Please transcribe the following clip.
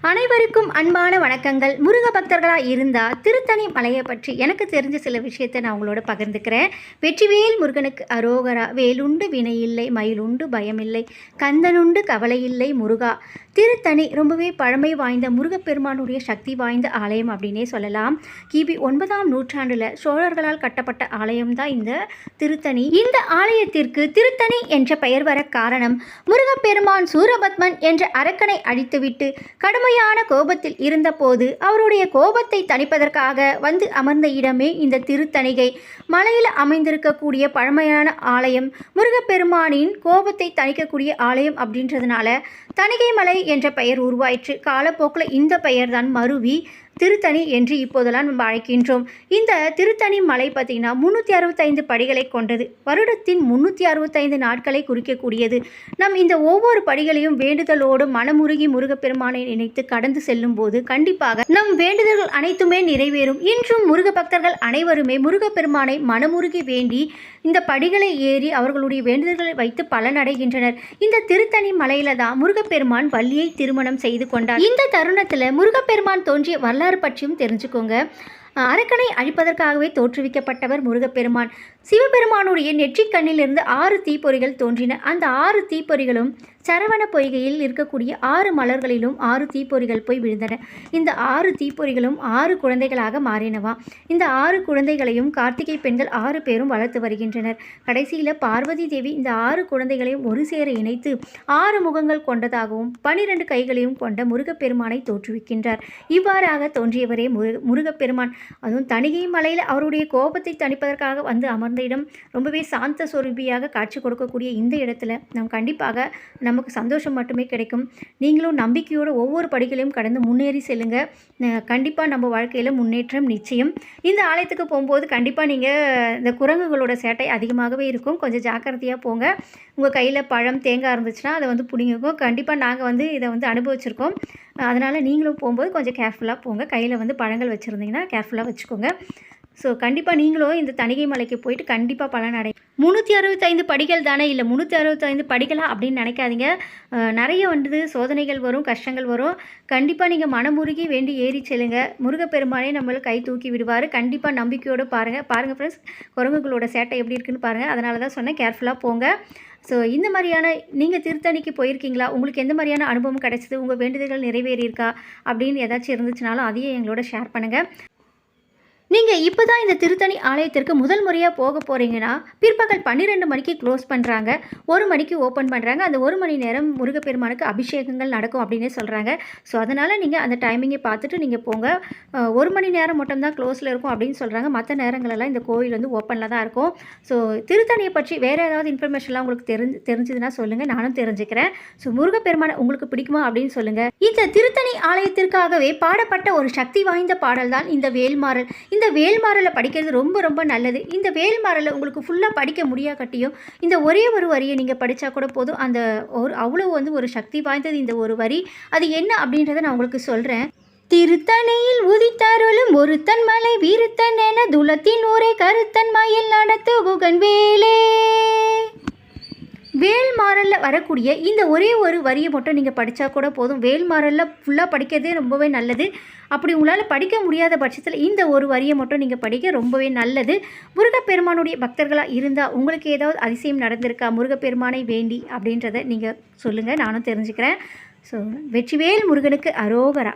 அனைவருக்கும் அன்பான வணக்கங்கள். முருக பக்தர்களாக இருந்தால் திருத்தணி மலையை பற்றி எனக்கு தெரிஞ்ச சில விஷயத்தை நான் உங்களோட பகிர்ந்துக்கிறேன். வெற்றிவேல் முருகனுக்கு அரோகரா. வேலுண்டு வினையில்லை மயிலுண்டு பயமில்லை. கந்தனுண்டு கவலை இல்லை முருகா. திருத்தணி ரொம்பவே பழமை வாய்ந்த முருகப்பெருமானுடைய சக்தி வாய்ந்த ஆலயம் அப்படின்னே சொல்லலாம். கிபி ஒன்பதாம் நூற்றாண்டில் சோழர்களால் கட்டப்பட்ட ஆலயம் தான் இந்த திருத்தணி இந்த ஆலயத்திற்கு திருத்தணி என்ற பெயர் வர காரணம் முருகப்பெருமான் சூரபத்மன் என்ற அரக்கனை அழித்துவிட்டு கடுமையான கோபத்தில் இருந்தபோது அவருடைய கோபத்தை தணிப்பதற்காக வந்து அமர்ந்த இடமே இந்த திருத்தணிகை மலையில் அமைந்திருக்கக்கூடிய பழமையான ஆலயம் முருகப்பெருமானின் கோபத்தை தணிக்கக்கூடிய ஆலயம் அப்படின்றதுனால தணிகை மலை என்ற பெயர் உருவாயிற்று. காலப்போக்கில் இந்த பெயர் தான் மருவி. திருத்தணி என்று இப்போதெல்லாம் நம்ம அழைக்கின்றோம். இந்த திருத்தணி மலை பார்த்திங்கன்னா முந்நூற்றி அறுபத்தைந்து படிகளை கொண்டது. வருடத்தின் முந்நூற்றி அறுபத்தைந்து நாட்களை குறிக்கக்கூடியது. நம் இந்த ஒவ்வொரு படிகளையும் வேண்டுதலோடு மனமுருகி முருகப்பெருமானை நினைத்து கடந்து செல்லும் போது கண்டிப்பாக நம் வேண்டுதல்கள் அனைத்துமே நிறைவேறும். இன்றும் முருக பக்தர்கள் அனைவருமே முருகப்பெருமானை மனமுருகி வேண்டி இந்த படிகளை ஏறி அவர்களுடைய வேண்டுதல்களை வைத்து பலனடைகின்றனர். இந்த திருத்தணி மலையில தான் முருகப்பெருமான் வள்ளியை திருமணம் செய்து கொண்டார். இந்த தருணத்தில் முருகப்பெருமான் தோன்றிய வரலாறு பற்றியும் தெரிஞ்சுக்கோங்க. அரக்கனை அழிப்பதற்காகவே தோற்றுவிக்கப்பட்டவர் முருகப்பெருமான். சிவபெருமானுடைய நெற்றிக்கண்ணிலிருந்து ஆறு தீப்பொறிகள் தோன்றின. அந்த ஆறு தீப்பொறிகளும் சரவண பொய்கையில் இருக்கக்கூடிய ஆறு மலர்களிலும் ஆறு தீப்பொறிகள் போய் விழுந்தன. இந்த ஆறு தீப்பொறிகளும் ஆறு குழந்தைகளாக மாறினவா? இந்த ஆறு குழந்தைகளையும் கார்த்திகை பெண்கள் ஆறு பேரும் வளர்த்து வருகின்றனர். கடைசியில் பார்வதி தேவி இந்த ஆறு குழந்தைகளையும் ஒரு சேர இணைத்து ஆறு முகங்கள் கொண்டதாகவும் பனிரெண்டு கைகளையும் கொண்ட முருகப்பெருமானை தோற்றுவிக்கின்றார். இவ்வாறாக தோன்றியவரே முரு முருகப்பெருமான். அதுவும் தணிகை மலையில் அவருடைய கோபத்தை தணிப்பதற்காக வந்து அமர்ந்த இடம் ரொம்பவே சாந்த சொரூபியாக காட்சி கொடுக்கக்கூடிய இந்த இடத்துல நம் கண்டிப்பாக நமக்கு சந்தோஷம் மட்டுமே கிடைக்கும். நீங்களும் நம்பிக்கையோட ஒவ்வொரு படிகளையும் கடந்து முன்னேறி செல்லுங்க. கண்டிப்பாக நம்ம வாழ்க்கையில் முன்னேற்றம் நிச்சயம். இந்த ஆலயத்துக்கு போகும்போது கண்டிப்பாக நீங்கள் இந்த குரங்குகளோட சேட்டை அதிகமாகவே இருக்கும். கொஞ்சம் ஜாக்கிரதையாக போங்க. உங்கள் கையில் பழம் தேங்காய் இருந்துச்சுன்னா அதை வந்து பிடிங்கிக்கும் கண்டிப்பாக நாங்கள் வந்து இதை வந்து அனுபவிச்சிருக்கோம். அதனால் நீங்களும் போகும்போது கொஞ்சம் கேர்ஃபுல்லாக போங்க. கையில் வந்து பழங்கள் வச்சுருந்தீங்கன்னா கேர்ஃபுல்லாக வச்சுக்கோங்க. ஸோ கண்டிப்பாக நீங்களும் இந்த தணிகை மலைக்கு போயிட்டு கண்டிப்பாக பலன் அடை முந்நூற்றி அறுபத்தைந்து படிகள் தானே? இல்லை முந்நூற்றி அறுபத்தைந்து படிகளா அப்படின்னு நினைக்காதீங்க. நிறைய வந்து சோதனைகள் வரும் கஷ்டங்கள் வரும். கண்டிப்பாக நீங்கள் மனமுருகி வேண்டி ஏறி செல்லுங்க. முருகப்பெருமானே நம்மளை கை தூக்கி விடுவார். கண்டிப்பாக நம்பிக்கையோடு பாருங்கள் பாருங்கள் ஃப்ரெண்ட்ஸ் குரங்குகளோட சேட்டை எப்படி இருக்குன்னு பாருங்கள் அதனால தான் சொன்னேன் கேர்ஃபுல்லாக போங்க. ஸோ இந்த மாதிரியான நீங்கள் திருத்தணிக்கு போயிருக்கீங்களா? உங்களுக்கு எந்த மாதிரியான அனுபவம் கிடைச்சிது? உங்கள் வேண்டுதல்கள் நிறைவேறியிருக்கா? அப்படின்னு ஏதாச்சும் இருந்துச்சுனாலும் அதையே எங்களோட ஷேர் பண்ணுங்கள் நீங்கள் இப்போ தான் இந்த திருத்தணி ஆலயத்திற்கு முதல் முறையாக போக போகிறீங்கன்னா பிற்பகல் பன்னிரெண்டு மணிக்கு க்ளோஸ் பண்ணுறாங்க ஒரு மணிக்கு ஓப்பன் பண்ணுறாங்க அந்த ஒரு மணி நேரம் முருகப்பெருமானுக்கு அபிஷேகங்கள் நடக்கும் அப்படின்னே சொல்கிறாங்க ஸோ அதனால் நீங்கள் அந்த டைமிங்கை பார்த்துட்டு நீங்கள் போங்க. ஒரு மணி நேரம் மட்டும்தான் க்ளோஸில் இருக்கும் அப்படின்னு சொல்கிறாங்க மற்ற நேரங்களெல்லாம் இந்த கோயில் வந்து ஓப்பனில் தான் இருக்கும். ஸோ திருத்தணியை பற்றி வேறு ஏதாவது இன்ஃபர்மேஷன்லாம் உங்களுக்கு தெரிஞ்சு தெரிஞ்சதுன்னா சொல்லுங்கள் நானும் தெரிஞ்சுக்கிறேன். ஸோ முருகப்பெருமானை உங்களுக்கு பிடிக்குமா அப்படின்னு சொல்லுங்கள் இந்த திருத்தணி ஆலயத்திற்காகவே பாடப்பட்ட ஒரு சக்தி வாய்ந்த பாடல் தான் இந்த வேல்மாறல். இந்த வேல்மாறலை படிக்கிறது ரொம்ப ரொம்ப நல்லது. இந்த வேல்மாறலை உங்களுக்கு ஃபுல்லாக படிக்க முடியாக்கட்டியும் இந்த ஒரே ஒரு வரியை நீங்கள் படித்தா கூட போதும். அந்த ஒரு அவ்வளோ வந்து ஒரு சக்தி வாய்ந்தது இந்த ஒரு வரி. அது என்ன அப்படின்றத நான் உங்களுக்கு சொல்கிறேன் திருத்தணையில் உதித்தருளும் ஒருத்தன் மலை வீருத்தன் என துலத்தின் ஊரை கருத்தன் மயில் நடத்து குகன் வேலே. வேல்மாறலில் வரக்கூடிய இந்த ஒரே ஒரு வரியை மட்டும் நீங்கள் படித்தா கூட போதும். வேல்மாறலில் ஃபுல்லாக படிக்கிறதே ரொம்பவே நல்லது. அப்படி உங்களால் படிக்க முடியாத பட்சத்தில் இந்த ஒரு வரியை மட்டும் நீங்கள் படிக்க ரொம்பவே நல்லது. முருகப்பெருமானுடைய பக்தர்களாக இருந்தால் உங்களுக்கு ஏதாவது அதிசயம் நடந்திருக்கா? முருகப்பெருமானை வேண்டி அப்படின்றத நீங்கள் சொல்லுங்கள் நானும் தெரிஞ்சுக்கிறேன். ஸோ வெற்றிவேல் முருகனுக்கு அரோகரா.